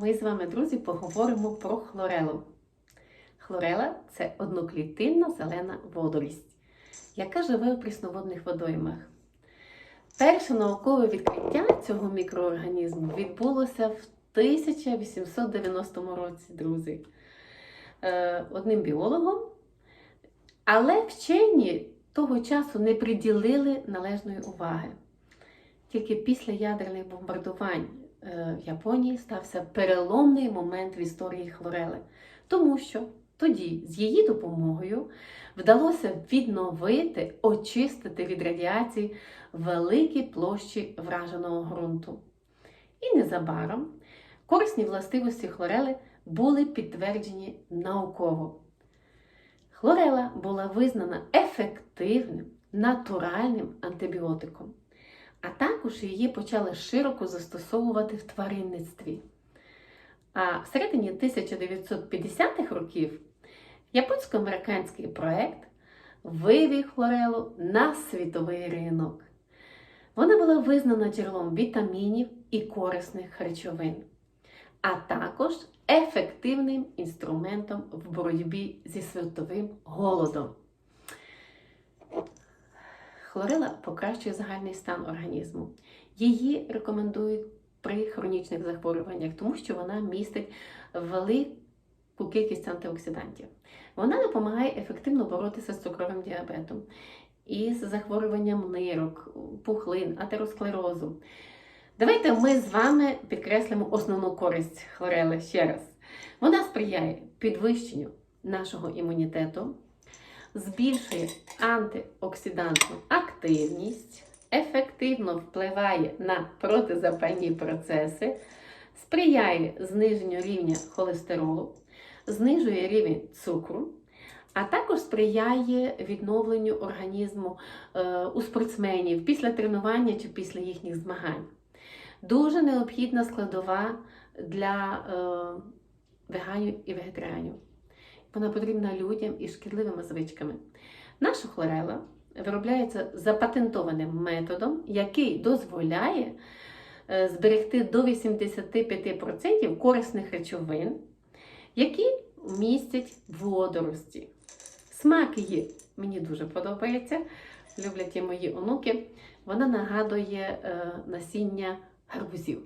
ми з вами, друзі, поговоримо про хлорелу. Хлорела це одноклітинна зелена водорість, яка живе у прісноводних водоймах. Перше наукове відкриття цього мікроорганізму відбулося в 1890 році, друзі, Е, одним біологом. Але вчені того часу не приділили належної уваги. Тільки після ядерних бомбардувань в Японії стався переломний момент в історії хлорели, тому що тоді з її допомогою вдалося відновити, очистити від радіації великі площі враженого ґрунту. І незабаром корисні властивості хлорели були підтверджені науково. Хлорела була визнана ефективним натуральним антибіотиком, а також її почали широко застосовувати в тваринництві. А в середині 1950-х років японсько-американський проект вивів хлорелу на світовий ринок. Вона була визнана джерелом вітамінів і корисних речовин, а також ефективним інструментом в боротьбі зі світовим голодом. Хлорела покращує загальний стан організму. Її рекомендують при хронічних захворюваннях, тому що вона містить велику кількість антиоксидантів. Вона допомагає ефективно боротися з цукровим діабетом, із захворюванням нирок, пухлин, атеросклерозу. Давайте ми з вами підкреслимо основну користь хлорели ще раз. Вона сприяє підвищенню нашого імунітету, збільшує антиоксидантну активність, ефективно впливає на протизапальні процеси, сприяє зниженню рівня холестеролу, знижує рівень цукру, а також сприяє відновленню організму е, у спортсменів після тренування чи після їхніх змагань. Дуже необхідна складова для е, веганів і вегетаріанів. Вона потрібна людям із шкідливими звичками. Наша хлорела виробляється запатентованим методом, який дозволяє е, зберегти до 85% корисних речовин, які містять водорості. Смак її мені дуже подобається. Люблять і мої онуки. Вона нагадує е, насіння гарбузів.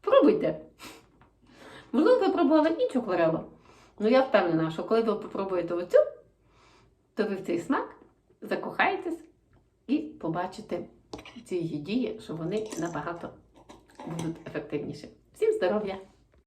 Пробуйте! Можливо, ви пробували іншу хлорелу. Ну я впевнена, що коли ви попробуєте оцю, то ви в цей смак закохаєтесь і побачите ці її дії, що вони набагато будуть ефективніші. Всім здоров'я!